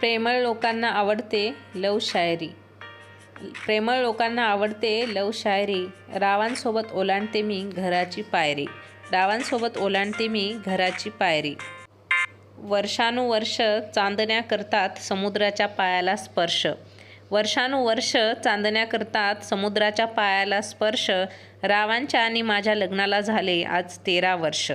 प्रेमळ लोकांना आवडते लव शायरी. प्रेमळ लोकांना आवडते लव शायरी. रावांसोबत ओलांडते मी घराची पायरी. रावांसोबत ओलांडते मी घराची पायरी. वर्षानुवर्ष चांदण्या करतात समुद्राच्या पायाला स्पर्श. वर्षानुवर्ष चांदण्या करतात समुद्राच्या पायाला स्पर्श. रावांच्या आणि माझ्या लग्नाला झाले आज तेरा वर्ष.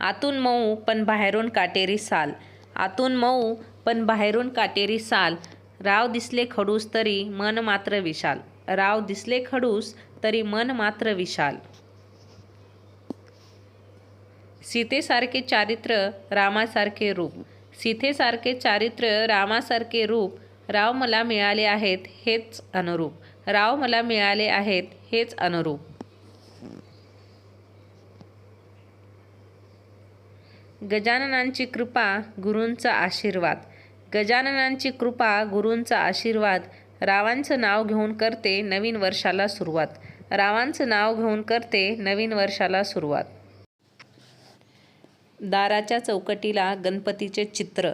आतून मऊ पण बाहेरून काटेरी साल. आतून मऊ पण बाहेरून काटेरी साल. राव दिसले खडूस तरी मन मात्र विशाल. राव दिसले खडूस तरी मन मात्र विशाल. सीतेसारखे चारित्र्य रामासारखे रूप. सीतेसारखे चारित्र्य रामासारखे रूप. राव मला मिळाले आहेत हेच अनुरूप. राव मला मिळाले आहेत हेच अनुरूप. गजाननांची कृपा गुरूंचा आशीर्वाद. गजाननांची कृपा गुरूंचा आशीर्वाद. रावांचं नाव घेऊन करते नवीन वर्षाला सुरुवात. रावांचं नाव घेऊन करते नवीन वर्षाला सुरुवात. दाराच्या चौकटीला गणपतीचे चित्र.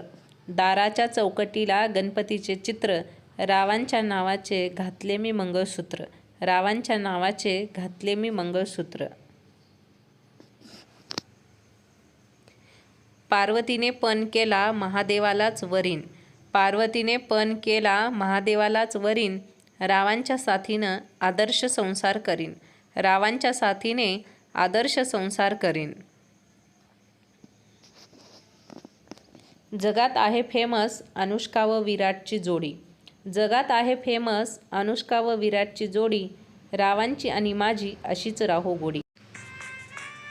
दाराच्या चौकटीला गणपतीचे चित्र. रावांच्या नावाचे घातले मी मंगळसूत्र. रावांच्या नावाचे घातले मी मंगळसूत्र. पार्वतीने पण केला महादेवालाच वरीन. पार्वतीने पण केला महादेवालाच वरीन. रावांच्या साथीनं आदर्श संसार करीन. रावांच्या साथीने आदर्श संसार करीन. जगात आहे फेमस अनुष्का व विराटची जोडी. जगात आहे फेमस अनुष्का व विराटची जोडी रावांची आणि माझी अशीच राहो गोडी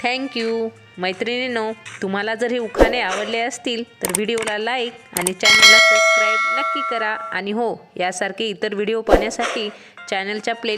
थँक्यू मैत्रिणींनो तुम्हाला जर हे उखाणे आवडले असतील तर व्हिडिओला लाईक आणि चॅनलला सबस्क्राईब नक्की करा. आणि हो यासारखे इतर व्हिडिओ पाहण्यासाठी चॅनलच्या प्लेलिस्ट